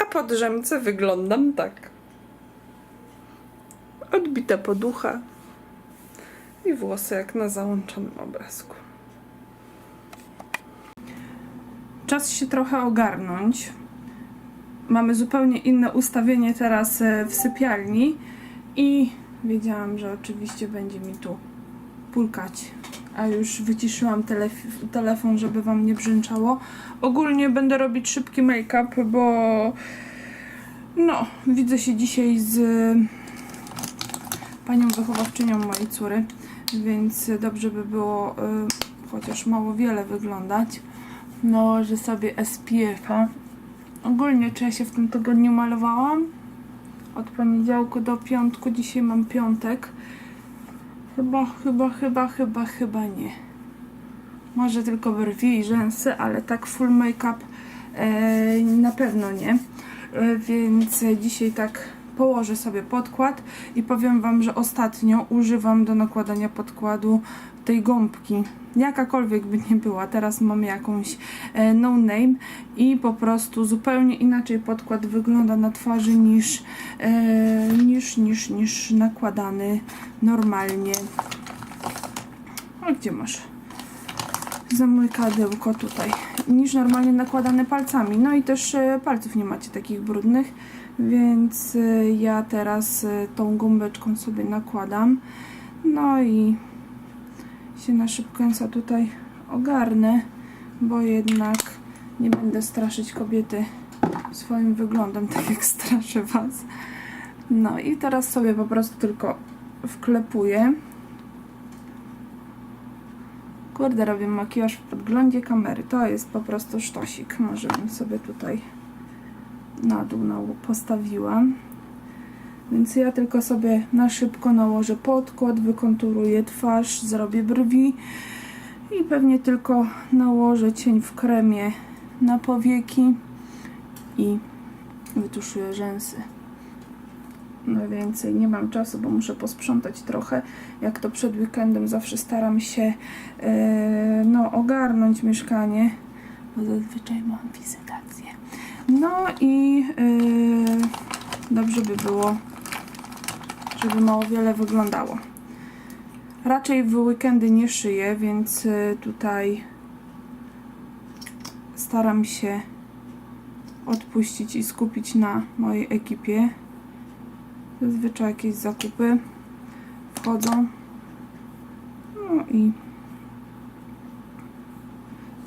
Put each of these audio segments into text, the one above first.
A po drzemce wyglądam tak. Odbita poducha i włosy jak na załączonym obrazku. Czas się trochę ogarnąć. Mamy zupełnie inne ustawienie teraz e, w sypialni i wiedziałam, że oczywiście będzie mi tu pulkać. A już wyciszyłam telef- telefon, żeby wam nie brzęczało. Ogólnie będę robić szybki make-up, bo no, widzę się dzisiaj z panią wychowawczynią mojej córy, więc dobrze by było y, chociaż mało wiele wyglądać. Nałożę sobie SPF-a. Ogólnie, czy ja się w tym tygodniu malowałam? Od poniedziałku do piątku, dzisiaj mam piątek. Chyba, chyba, chyba, chyba, chyba nie. Może tylko brwi i rzęsy, ale tak full make-up e, na pewno nie. E, więc dzisiaj tak położę sobie podkład i powiem Wam, że ostatnio używam do nakładania podkładu tej gąbki. Jakakolwiek by nie była, teraz mam jakąś e, no name i po prostu zupełnie inaczej podkład wygląda na twarzy niż, e, niż, niż, niż nakładany normalnie. A gdzie masz? zamykadełko tutaj niż normalnie nakładane palcami. No i też e, palców nie macie takich brudnych, więc ja teraz tą gąbeczką sobie nakładam. No i się na szybkońca tutaj ogarnę, bo jednak nie będę straszyć kobiety swoim wyglądem, tak jak straszę Was. No i teraz sobie po prostu tylko wklepuję. Kurde, robię makijaż w podglądzie kamery. To jest po prostu sztosik. Może bym sobie tutaj na dół postawiłam. Więc ja tylko sobie na szybko nałożę podkład, wykonturuję twarz, zrobię brwi i pewnie tylko nałożę cień w kremie na powieki i wytuszuję rzęsy. No więcej nie mam czasu, bo muszę posprzątać trochę. Jak to przed weekendem zawsze staram się e, no, ogarnąć mieszkanie, bo zazwyczaj mam wizytację. No i e, dobrze by było, żeby mało wiele wyglądało. Raczej w weekendy nie szyję, więc e, tutaj staram się odpuścić i skupić na mojej ekipie. Zazwyczaj jakieś zakupy wchodzą. No i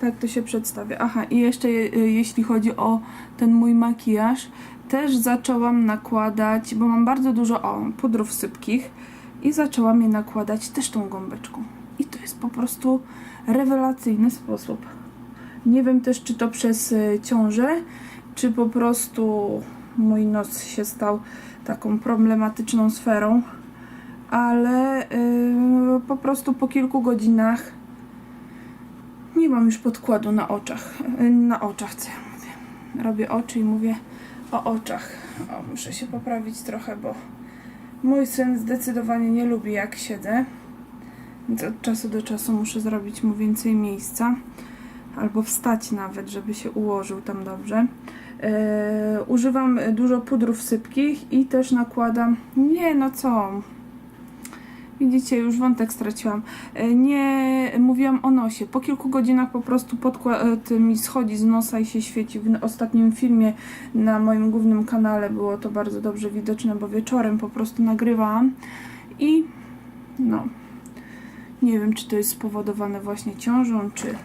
tak to się przedstawia. Aha, i jeszcze je, jeśli chodzi o ten mój makijaż, też zaczęłam nakładać, bo mam bardzo dużo o, pudrów sypkich i zaczęłam je nakładać też tą gąbeczką. I to jest po prostu rewelacyjny sposób. Nie wiem też, czy to przez y, ciążę, czy po prostu mój nos się stał taką problematyczną sferą, ale yy, po prostu po kilku godzinach nie mam już podkładu na oczach. Na oczach, co ja mówię? Robię oczy i mówię o oczach. O, muszę się poprawić trochę, bo mój syn zdecydowanie nie lubi jak siedzę. Więc od czasu do czasu muszę zrobić mu więcej miejsca. Albo wstać nawet, żeby się ułożył tam dobrze. E, używam dużo pudrów sypkich i też nakładam. Nie, no co? Widzicie, już wątek straciłam. E, nie mówiłam o nosie. Po kilku godzinach po prostu podkład mi schodzi z nosa i się świeci. W ostatnim filmie na moim głównym kanale było to bardzo dobrze widoczne, bo wieczorem po prostu nagrywałam i no. Nie wiem, czy to jest spowodowane właśnie ciążą, czy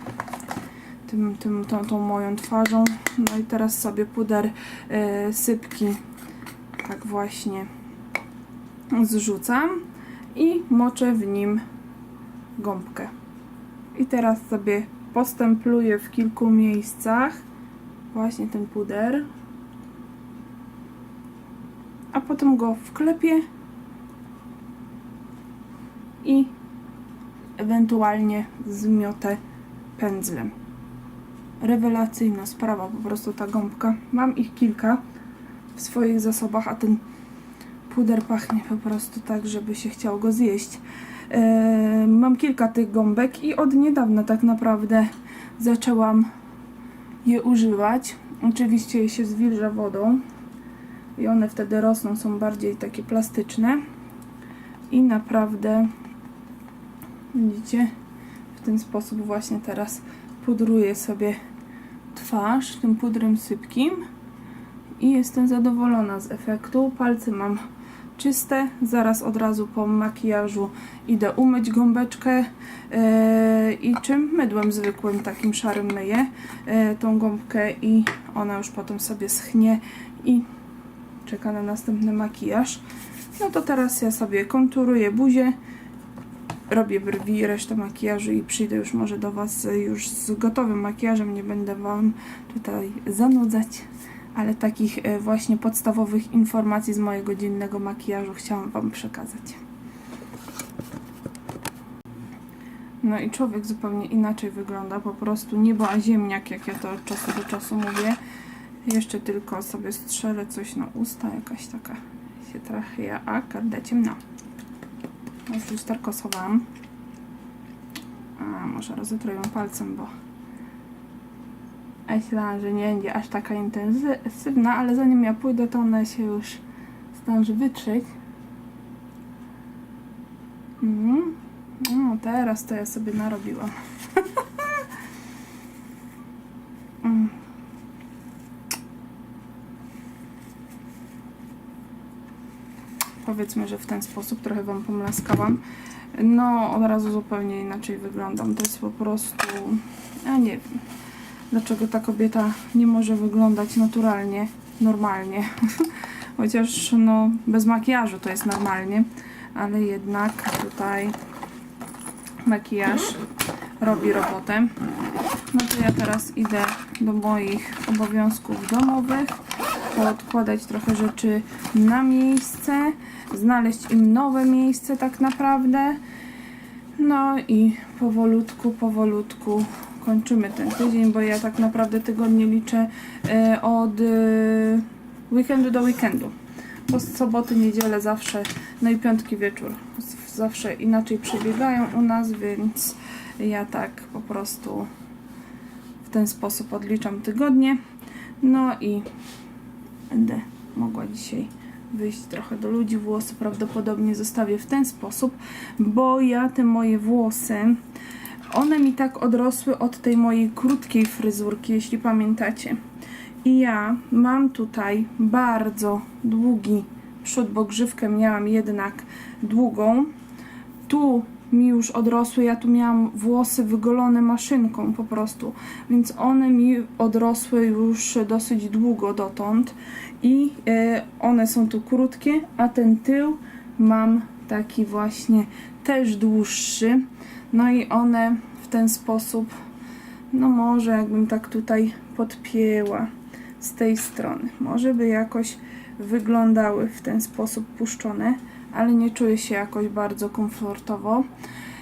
tym, tym, tą, tą moją twarzą. No i teraz sobie puder e, sypki tak właśnie zrzucam i moczę w nim gąbkę. I teraz sobie postempluję w kilku miejscach właśnie ten puder, a potem go wklepię i ewentualnie zmiotę pędzlem rewelacyjna sprawa, po prostu ta gąbka. Mam ich kilka w swoich zasobach, a ten puder pachnie po prostu tak, żeby się chciało go zjeść. Eee, mam kilka tych gąbek i od niedawna tak naprawdę zaczęłam je używać Oczywiście je się zwilża wodą i one wtedy rosną, są bardziej takie plastyczne i naprawdę widzicie w ten sposób właśnie teraz pudruję sobie twarz tym pudrem sypkim i jestem zadowolona z efektu. Palce mam czyste, zaraz od razu po makijażu idę umyć gąbeczkę yy, i czym? Mydłem zwykłym, takim szarym myję yy, tą gąbkę i ona już potem sobie schnie i czeka na następny makijaż. No to teraz ja sobie konturuję buzię, robię brwi, resztę makijażu i przyjdę już może do Was już z gotowym makijażem, nie będę Wam tutaj zanudzać, ale takich e, właśnie podstawowych informacji z mojego dziennego makijażu chciałam Wam przekazać. No i człowiek zupełnie inaczej wygląda, po prostu niebo a ziemniak, jak ja to od czasu do czasu mówię. Jeszcze tylko sobie strzelę coś na usta, jakaś taka się trochę, a karda ciemna. No Już lusterkosowałam. A może rozetrę ją palcem, bo myślałam, że nie będzie aż taka intensywna, ale zanim ja pójdę, to ona się już zdąży wytrzeć. Mhm. No, teraz to ja sobie narobiłam. Mm. Powiedzmy, że w ten sposób trochę Wam pomlaskałam. No, od razu zupełnie inaczej wyglądam. To jest po prostu... Ja nie wiem, dlaczego ta kobieta nie może wyglądać naturalnie, normalnie. Chociaż, no, bez makijażu to jest normalnie. Ale jednak tutaj makijaż robi robotę. No to ja teraz idę do moich obowiązków domowych, poodkładać trochę rzeczy na miejsce, znaleźć im nowe miejsce tak naprawdę. No i powolutku, powolutku kończymy ten tydzień, bo ja tak naprawdę tygodnie liczę e, od e, weekendu do weekendu. Bo soboty, niedzielę zawsze, no i piątki wieczór zawsze inaczej przebiegają u nas, więc ja tak po prostu w ten sposób odliczam tygodnie. No i będę mogła dzisiaj wyjść trochę do ludzi. Włosy prawdopodobnie zostawię w ten sposób, bo ja te moje włosy, one mi tak odrosły od tej mojej krótkiej fryzurki, jeśli pamiętacie. I ja mam tutaj bardzo długi przód, bo grzywkę miałam jednak długą. Tu mi już odrosły, ja tu miałam włosy wygolone maszynką po prostu, więc one mi odrosły już dosyć długo dotąd i e, one są tu krótkie, a ten tył mam taki właśnie też dłuższy. No i one w ten sposób, no może jakbym tak tutaj podpięła z tej strony, może by jakoś wyglądały w ten sposób puszczone, ale nie czuję się jakoś bardzo komfortowo,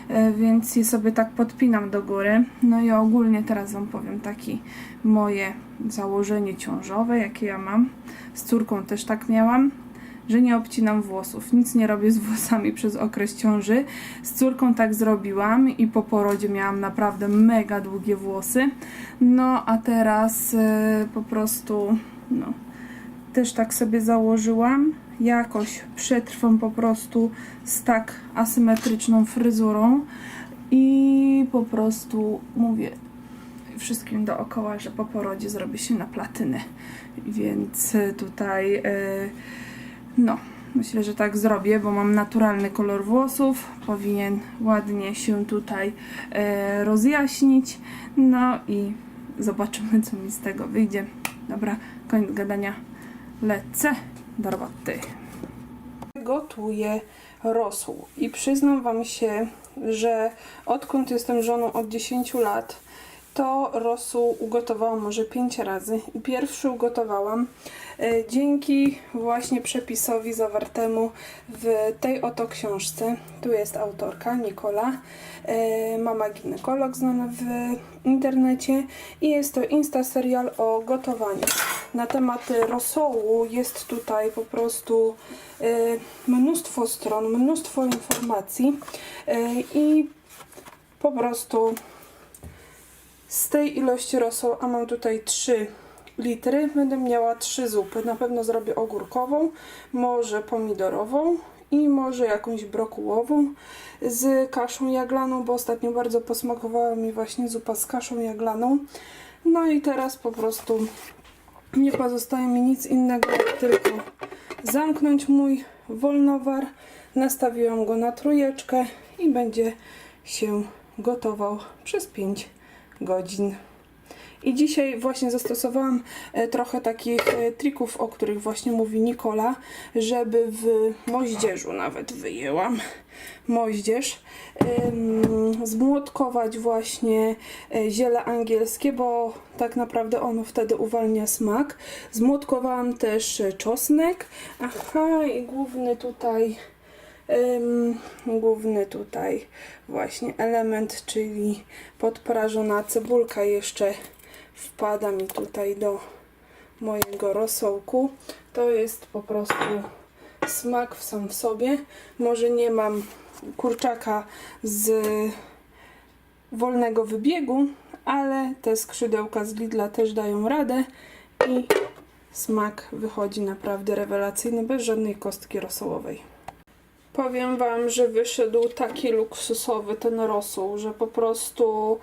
e, więc je sobie tak podpinam do góry. No i ogólnie teraz Wam powiem takie moje założenie ciążowe, jakie ja mam. Z córką też tak miałam, że nie obcinam włosów. Nic nie robię z włosami przez okres ciąży. Z córką tak zrobiłam i po porodzie miałam naprawdę mega długie włosy. No a teraz e, po prostu no, też tak sobie założyłam. Jakoś przetrwam po prostu z tak asymetryczną fryzurą i po prostu mówię wszystkim dookoła, że po porodzie zrobi się na platynę. Więc e, tutaj e, no, myślę, że tak zrobię, bo mam naturalny kolor włosów. Powinien ładnie się tutaj e, rozjaśnić. No i zobaczymy, co mi z tego wyjdzie. Dobra, koniec gadania. Lecę do roboty. Gotuję rosół i przyznam Wam się, że odkąd jestem żoną od 10 lat, to rosół ugotowałam może 5 razy pierwszy ugotowałam e, dzięki właśnie przepisowi zawartemu w tej oto książce. Tu jest autorka Nikola, e, mama ginekolog znana w internecie i jest to insta serial o gotowaniu. Na temat rosołu jest tutaj po prostu e, mnóstwo stron, mnóstwo informacji i po prostu z tej ilości rosołu, a mam tutaj trzy litry. Będę miała trzy zupy. Na pewno zrobię ogórkową, może pomidorową i może jakąś brokułową z kaszą jaglaną, bo ostatnio bardzo posmakowała mi właśnie zupa z kaszą jaglaną. No i teraz po prostu nie pozostaje mi nic innego, jak tylko zamknąć mój wolnowar. Nastawiłam go na trójeczkę i będzie się gotował przez 5 godzin. I dzisiaj właśnie zastosowałam e, trochę takich e, trików, o których właśnie mówi Nikola, żeby w moździerzu nawet wyjęłam moździerz, zmłotkować właśnie e, ziele angielskie, bo tak naprawdę ono wtedy uwalnia smak. Zmłotkowałam też czosnek, aha i główny tutaj główny tutaj właśnie element, czyli podprażona cebulka jeszcze wpada mi tutaj do mojego rosołku. To jest po prostu smak w sam w sobie. Może nie mam kurczaka z wolnego wybiegu, ale te skrzydełka z Lidla też dają radę i smak wychodzi naprawdę rewelacyjny, bez żadnej kostki rosołowej. Powiem Wam, że wyszedł taki luksusowy ten rosół, że po prostu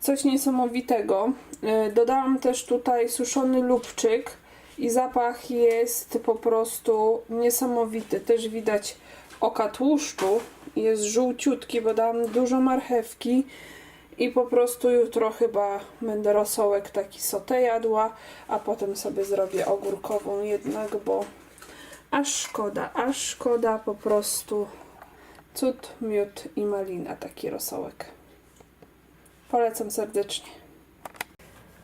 coś niesamowitego. E, Dodałam też tutaj suszony lubczyk i zapach jest po prostu niesamowity. Też widać oka tłuszczu. Jest żółciutki, bo dałam dużo marchewki i po prostu jutro chyba będę rosołek taki sotę jadła, a potem sobie zrobię ogórkową jednak, bo Aż szkoda, aż szkoda po prostu. Cud, miód i malina, taki rosołek. Polecam serdecznie.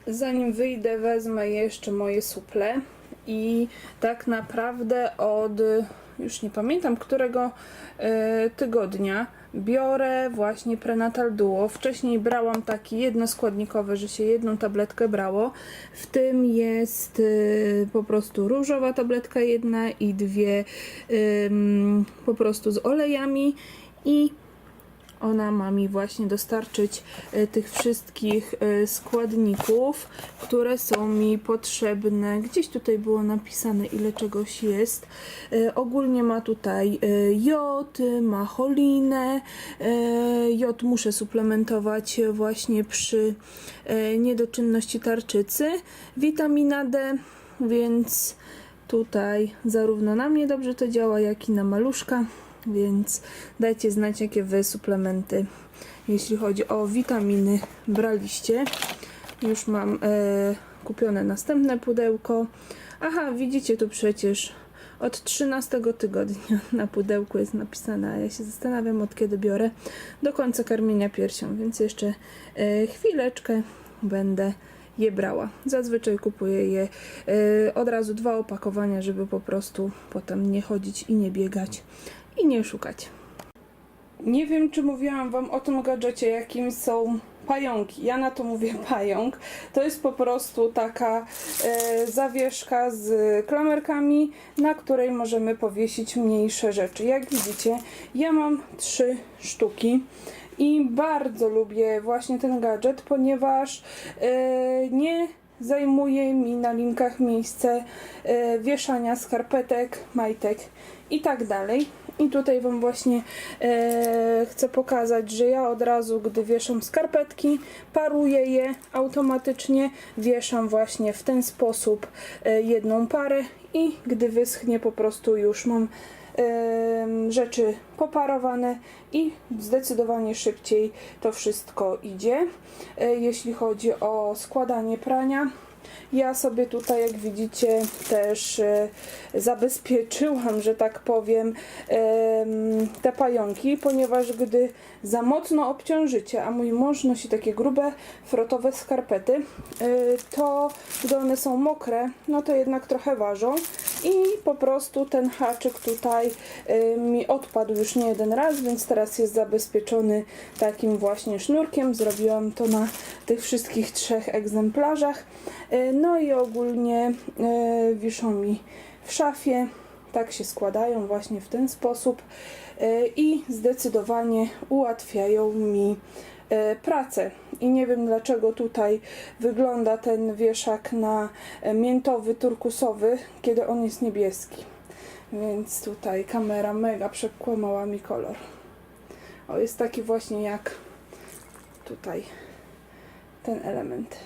Zanim wyjdę, wezmę jeszcze moje suple i tak naprawdę od już nie pamiętam którego e, tygodnia biorę właśnie prenatal duo. Wcześniej brałam taki jednoskładnikowy, że się jedną tabletkę brało. W tym jest e, po prostu różowa tabletka jedna i dwie ym, po prostu z olejami i ona ma mi właśnie dostarczyć e, tych wszystkich e, składników, które są mi potrzebne. Gdzieś tutaj było napisane, ile czegoś jest. E, Ogólnie ma tutaj jod, ma cholinę. Jod muszę suplementować właśnie przy niedoczynności tarczycy. Witamina D, więc tutaj zarówno na mnie dobrze to działa, jak i na maluszka. Więc dajcie znać, jakie wy suplementy, jeśli chodzi o witaminy, braliście. Już mam e, kupione następne pudełko. Aha, widzicie tu przecież od 13 tygodnia na pudełku jest napisane, a ja się zastanawiam od kiedy biorę do końca karmienia piersią, więc jeszcze e, chwileczkę będę je brała. Zazwyczaj kupuję je e, od razu dwa opakowania, żeby po prostu potem nie chodzić i nie biegać i nie szukać. Nie wiem, czy mówiłam Wam o tym gadżecie, jakim są pająki. Ja na to mówię pająk. To jest po prostu taka e, zawieszka z klamerkami, na której możemy powiesić mniejsze rzeczy. Jak widzicie, ja mam trzy sztuki. I bardzo lubię właśnie ten gadżet, ponieważ e, nie zajmuje mi na linkach miejsce e, wieszania skarpetek, majtek i tak dalej. I tutaj Wam właśnie e, chcę pokazać, że ja od razu, gdy wieszam skarpetki, paruję je automatycznie, wieszam właśnie w ten sposób e, jedną parę i gdy wyschnie po prostu już mam em, rzeczy poparowane i zdecydowanie szybciej to wszystko idzie. E, Jeśli chodzi o składanie prania, ja sobie tutaj, jak widzicie, też e, zabezpieczyłam, że tak powiem, em, te pająki, ponieważ gdy za mocno obciążycie, a mój mąż nosi takie grube, frotowe skarpety, e, to gdy one są mokre, no to jednak trochę ważą i po prostu ten haczyk tutaj e, mi odpadł już nie jeden raz, więc teraz jest zabezpieczony takim właśnie sznurkiem. Zrobiłam to na tych wszystkich trzech egzemplarzach. E, No i ogólnie e, wiszą mi w szafie. Tak się składają właśnie w ten sposób e, i zdecydowanie ułatwiają mi pracę. I nie wiem dlaczego tutaj wygląda ten wieszak na miętowy, turkusowy, kiedy on jest niebieski. Więc tutaj kamera mega przekłamała mi kolor. O, jest taki właśnie jak tutaj ten element.